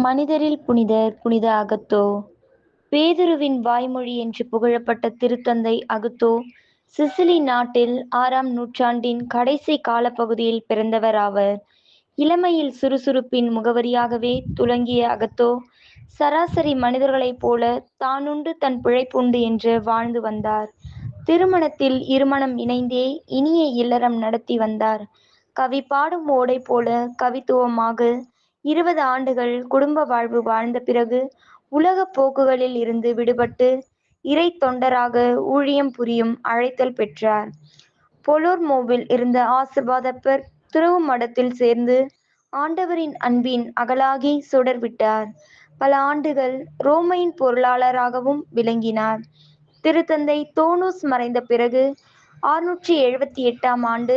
மனிதரில் புனிதர் புனித அகத்தோ. பேதுருவின் வாய்மொழி என்று புகழப்பட்ட திருத்தந்தை அகுத்தோ சிசிலி நாட்டில் ஆறாம் நூற்றாண்டின் கடைசி காலப்பகுதியில் பிறந்தவர் ஆவர். இளமையில் சுறுசுறுப்பின் முகவரியாகவே துலங்கிய அகத்தோ சராசரி மனிதர்களைப் போல தானுண்டு தன் பிழைப்புண்டு என்று வாழ்ந்து வந்தார். திருமணத்தில் இருமணம் இணைந்தே இனிய இல்லறம் நடத்தி வந்தார். கவி பாடும் ஓடை போல கவித்துவமாக இருபது ஆண்டுகள் குடும்ப வாழ்வு வாழ்ந்த பிறகு உலகப் போக்குகளில் இருந்து விடுபட்டு இறை தொண்டராக ஊழியம் புரியும் அழைத்தல் பெற்றார். பொலோர்மோவில் இருந்த ஆசிர்வாதப்பர் துறவு மடத்தில் சேர்ந்து ஆண்டவரின் அன்பின் அகலாகி சுடர் விட்டார் பல ஆண்டுகள் ரோமையின் பொருளாளராகவும் விளங்கினார். திருத்தந்தை தோனூஸ் மறைந்த பிறகு ஆறுநூற்றி எழுபத்தி எட்டாம் ஆண்டு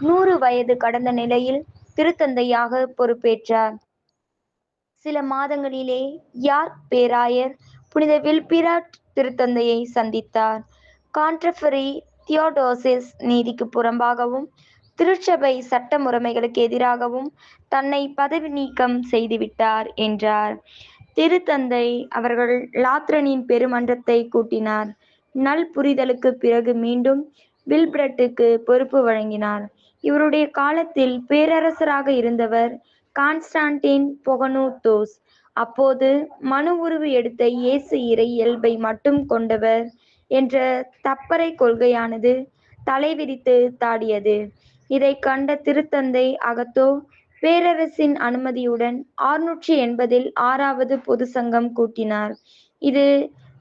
நூறு வயது கடந்த நிலையில் திருத்தந்தையாக பொறுப்பேற்றார். சில மாதங்களிலே யார்க் பேராயர்? புனித வில்பிராட் திருத்தந்தையை சந்தித்தார். கான்ட்ரஃபரி தியோடோசிஸ் நீதிக்கு புறம்பாகவும் திருச்சபை சட்ட முறைமைகளுக்கு எதிராகவும் தன்னை பதவி நீக்கம் செய்துவிட்டார் என்றார். திருத்தந்தை அவர்கள் லாத்ரனின் பெருமன்றத்தை கூட்டினார். நல் புரிதலுக்கு பிறகு மீண்டும் வில்பிரட்டுக்கு பொறுப்பு வழங்கினார். இவருடைய காலத்தில் பேரரசராக இருந்தவர் கான்ஸ்டான்டின் பொகனூத்தோஸ். அப்போது மனு உருவு எடுத்த இயேசு இறை இயல்பை மட்டும் கொண்டவர் என்ற தப்பறை கொள்கையானது தலைவிரித்து தாடியது. இதை கண்ட திருத்தந்தை அகத்தோ பேரரசின் அனுமதியுடன் ஆறுநூற்றி எண்பதில் ஆறாவது பொது சங்கம் கூட்டினார். இது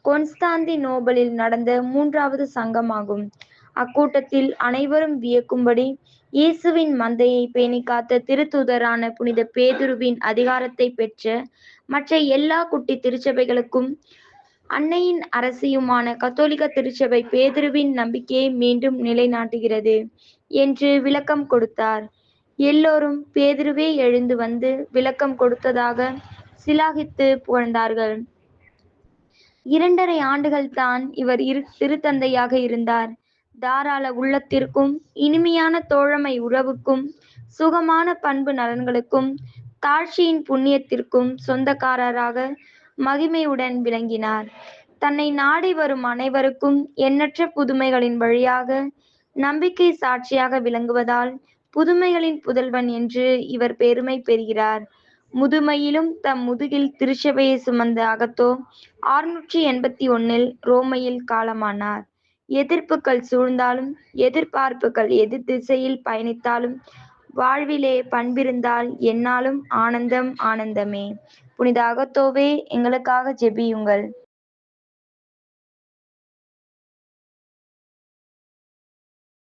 கொன்ஸ்தாந்தி நோபலில் நடந்த மூன்றாவது சங்கமாகும். அக்கூட்டத்தில் அனைவரும் வியக்கும்படி இயேசுவின் மந்தையை பேணி காத்த திருத்தூதரான புனித பேதுருவின் அதிகாரத்தை பெற்ற மற்ற எல்லா குட்டி திருச்சபைகளுக்கும் அன்னையின் அரசியுமான கத்தோலிக்க திருச்சபை பேதுருவின் நம்பிக்கையை மீண்டும் நிலைநாட்டுகிறது என்று விளக்கம் கொடுத்தார். எல்லோரும் பேதுருவே எழுந்து வந்து விளக்கம் கொடுத்ததாக சிலாகித்து புகழ்ந்தார்கள். இரண்டரை ஆண்டுகள் தான் இவர் இரு திருத்தந்தையாக இருந்தார். தாராள உள்ளத்திற்கும் இனிமையான தோழமை உறவுக்கும் சுகமான பண்பு நலன்களுக்கும் தாழ்ச்சியின் புண்ணியத்திற்கும் சொந்தக்காரராக மகிமையுடன் விளங்கினார். தன்னை நாடி வரும் அனைவருக்கும் எண்ணற்ற புதுமைகளின் வழியாக நம்பிக்கை சாட்சியாக விளங்குவதால் புதுமைகளின் புதல்வன் என்று இவர் பெருமை பெறுகிறார். முதுமையிலும் தம் முதுகில் திருச்சபையை சுமந்த அகத்தோ ஆறுநூற்றி எண்பத்தி ஒன்னில் ரோமையில் காலமானார். எதிர்ப்புகள் சூழ்ந்தாலும் எதிர்பார்ப்புகள் எதிர் திசையில் பயணித்தாலும் வாழ்விலே பண்பிருந்தால் என்னாலும் ஆனந்தம் ஆனந்தமே. புனித அகத்தோவே எங்களுக்காக ஜெபியுங்கள்.